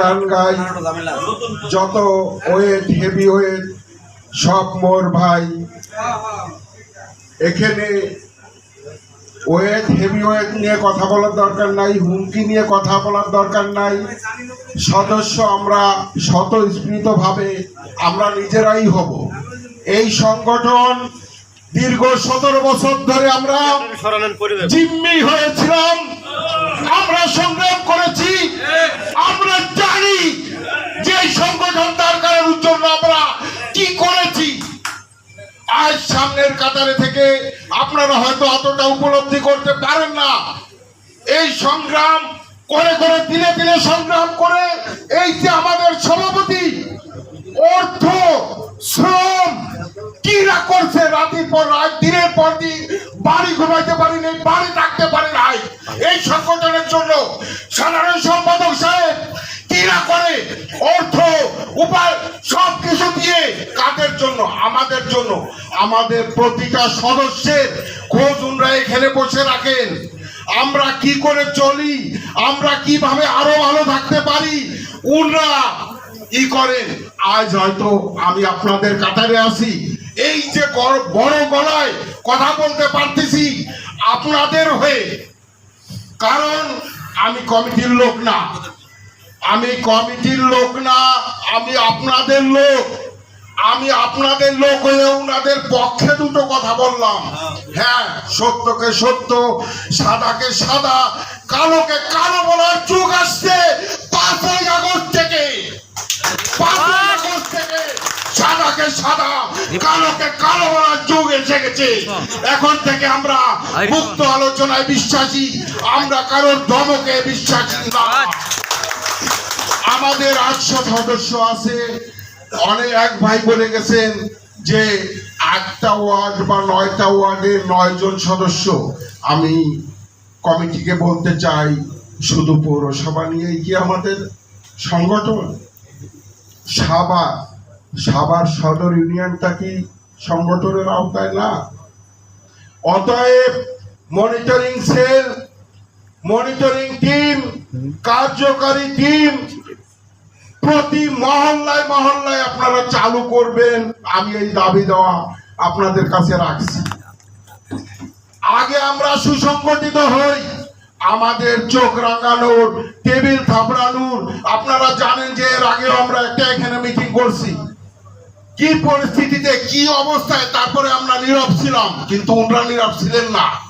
গান গাই। যত wait heavy weight, সব মোর ভাই। এখানে ওয়েট হেভি ওয়েট নিয়ে কথা বলার দরকার নাই, হুমকি নিয়ে কথা বলার দরকার নাই। সদস্য আমরা স্বতঃস্ফূর্তভাবে আমরা নিজেরাই হব। এই সংগঠন দীর্ঘ সতেরো বছর ধরে আমরা জিম্মি হয়েছিলাম। আমরা সংগ্রাম করেছি। সামনের কাতারে থেকে আপনারা হয়তো অতটা উপলব্ধি করতে পারেন না। এই সংগ্রাম করে করে দিনে দিনে সংগ্রাম করে এই যে আমাদের সভাপতি, অর্থ, শ্রম, কি না করছে রাতের পর রাত, দিনের পর দিন, বাড়ি ঘুমাইতে পারিনি, বাড়ি থাকতে আমাদের প্রতিটা সদস্যের খোঁজ উনরা এখানে বসে রাখেন। আমরা কি করে চলি? আমরা কীভাবে আরও ভালো থাকতে পারি? উনরা ই করেন। আজ হয়তো আমি আপনাদের কাতারে আছি। এই যে বড় গলায় কথা বলতে পারতেছি আপনাদের হয়ে। কারণ আমি কমিটির লোক না। আমি কমিটির লোক না, আমি আপনাদের লোক। আমি আপনাদের লোক হয়ে ওনাদের পক্ষে দুটো কথা বললাম। হ্যাঁ। সত্যকে সত্য সাদাকে সাদা কালোকে কালো বলার যুগ আসছে পাঁচই আগস্ট থেকে। পাঁচই আগস্ট থেকে সাদাকে সাদা কালোকে কালো বলার যুগ এসে গেছে। এখন থেকে আমরা মুক্ত আলোচনায় বিশ্বাসী আমরা কারোর ধমকে বিশ্বাসী না। আমাদের আটশো সদস্য আছে। অনেক এক ভাই বলে গেছেন যে আটটা ওয়ার্ড বা নয়টা ওয়ার্ডের নয় জন সদস্য। আমি কমিটিকে বলতে চাই, শুধু পৌরসভা নিয়েই কি আমাদের সংগঠন? সাবা সাবার সদর ইউনিয়নটা কি সংগঠনের আওতায়? না। অতএব মনিটরিং সেল মনিটরিং টিম কার্যকারী টিম প্রতি মহল্লায় মহল্লায় আপনারা চালু করবেন। আমি এই দাবি দেওয়া আপনাদের কাছে রাখছি। আগে আমরা সুসংগঠিত হই। আমাদের চোখ রাঙানোর, টেবিল থাপড়ানোর। আপনারা জানেন যে এর আগেও আমরা একটা এখানে মিটিং করছি। কি পরিস্থিতিতে, কি অবস্থায়, তারপরে আমরা নীরব ছিলাম। কিন্তু উনরা নীরব ছিলেন না।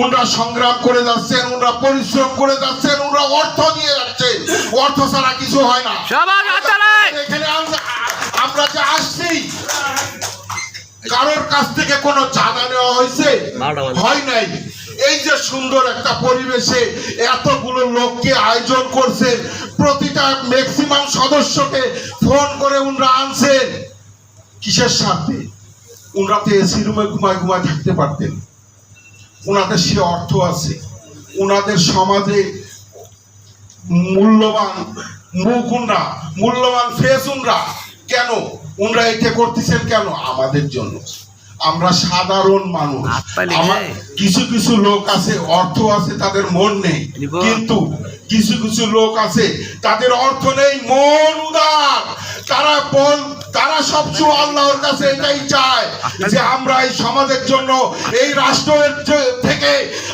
উনরা সংগ্রাম করে যাচ্ছেন উনরা পরিশ্রম করে যাচ্ছেন উনরা অর্থ দিয়ে যাচ্ছেন অর্থ ছাড়া কিছু হয় না। এখানে আমরা আমরা যে আসছি কারোর কাছ থেকে কোনো চাঁদা নেওয়া হয়েছে? হয় নাই। এই যে সুন্দর একটা পরিবেশে এতগুলো লোককে আয়োজন করছেন প্রতিটা ম্যাক্সিমাম সদস্যকে ফোন করে উনরা আনছেন। কিসের স্বার্থে? উনরা তো এসি রুমে ঘুমায় ঘুমায় থাকতে পারতেন। ওনাদের সে অর্থ আছে। ওনাদের সমাজে মূল্যবান মুখ উনরা মূল্যবান ফেস উনরা কেন? উনরা এটা করতেছেন কেন? আমাদের জন্য। আমরা সাধারণ মানুষ। আমার কিছু কিছু লোক আছে অর্থ আছে তাদের মন নেই। কিন্তু কিছু কিছু লোক আছে তাদের অর্থ নেই মন উদার। তারা বল তারা সবসময় আল্লাহর কাছে এটাই চায় যে আমরা এই সমাজের জন্য, এই রাষ্ট্রের থেকে,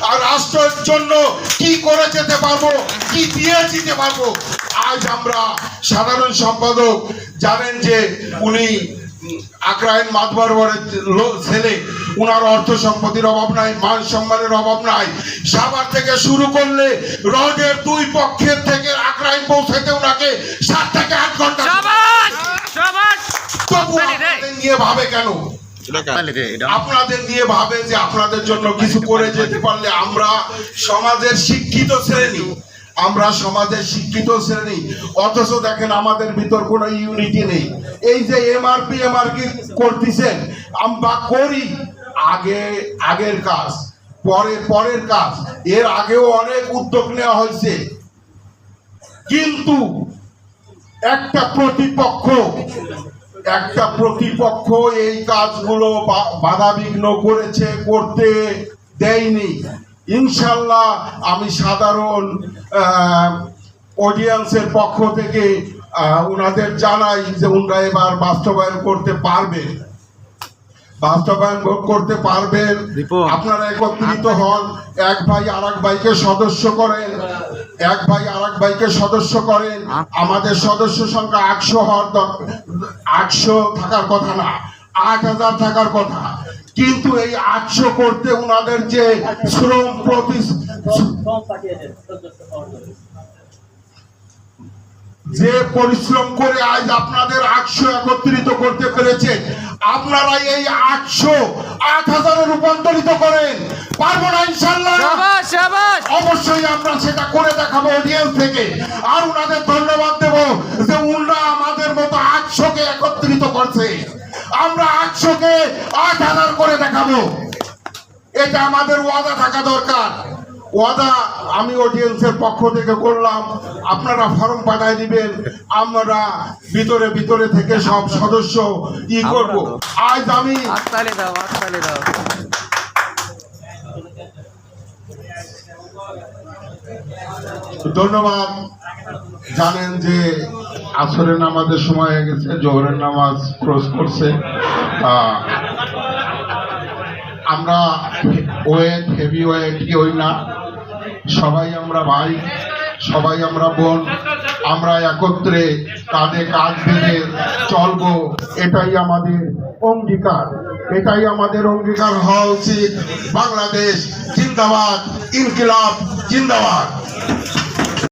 আর রাষ্ট্রের জন্য কি করে যেতে পারব, কি দিয়ে যেতে পারব? আজ আমরা সাধারণ সম্পাদক জানেন যে উনি আগ্রায়ণ মাতবরের ছেলে, উনার অর্থ সম্পত্তির অভাব নাই, মান সম্মানের অভাব নাই। সাবার থেকে শুরু করলে রডের দুই পক্ষের থেকে আগ্রায়ণ পৌঁছাতে উনাকে সাত থেকে আট ঘণ্টা তবু। আপনাদের নিয়ে ভাবে কেন? হাততালি দে, এটা আপনাদের নিয়ে ভাবে যে আপনাদের জন্য কিছু করে যেতে পারলে আমরা সমাজের শিক্ষিত শ্রেণি আমরা সমাজের শিক্ষিত শ্রেণি। অথচ দেখেন আমাদের ভিতর কোনো ইউনিটি নেই। এই যে এমআরপি এমআরপি করতেছেন আমরা করি। আগে আগের কাজ পরে পরের কাজ। এর আগেও অনেক উদ্যোগ নেওয়া হয়েছে। কিন্তু একটা প্রতিপক্ষ একটা প্রতিপক্ষ এই কাজগুলো বাধাবিঘ্ন করেছে করতে দেয়নি। ইনশাল্লাহ আমি সাধারণ অডিয়েন্সের পক্ষ থেকে ওনাদের জানাই যে উনরা এবার বাস্তবায়ন করতে পারবেন বাস্তবায়ন করতে পারবেন। আপনারা একত্রিত হন। এক ভাই আর এক ভাইকে সদস্য করেন। এক ভাই আর এক ভাইকে সদস্য করেন। আমাদের সদস্য সংখ্যা আটশো হওয়ার আটশো থাকার কথা না আট হাজার থাকার কথা। কিন্তু এই আটশো করতে উনাদের যে শ্রম প্রতি। যে পরিশ্রম করে আজ আপনাদের আটশো একত্রিত করতে পেরেছে আপনারা এই আটশো আট হাজারে রূপান্তরিত করেন। পারব না ইনশাল্লাহ অবশ্যই আমরা সেটা করে দেখাবো অডিয়েন্স থেকে। আর উনাদের ধন্যবাদ দেব। করছে আমরা আটশোকে আট হাজার করে দেখাবো। এটা আমাদের ওয়াদা থাকা দরকার। ওয়াদা আমি অডিয়েন্সের পক্ষ থেকে করলাম। আপনারা ফর্ম পাঠায় দিবেন। আমরা ভিতরে ভিতরে থেকে সব সদস্য ই করব। আজ আমি ধন্যবাদ। জানেন যে আসরের নামাজের সময় হয়ে গেছে, জোহরের নামাজ ক্রস করছে। আমরা ওয়েট হেভি ওয়েট কেউই না। সবাই আমরা ভাই, সবাই আমরা বোন, আমরা একত্রে কাঁধে কাঁধ বেঁধে চলবো। এটাই আমাদের অঙ্গীকার, এটাই আমাদের অঙ্গীকার হওয়া উচিত। বাংলাদেশ জিন্দাবাদ, ইনকিলাব জিন্দাবাদ।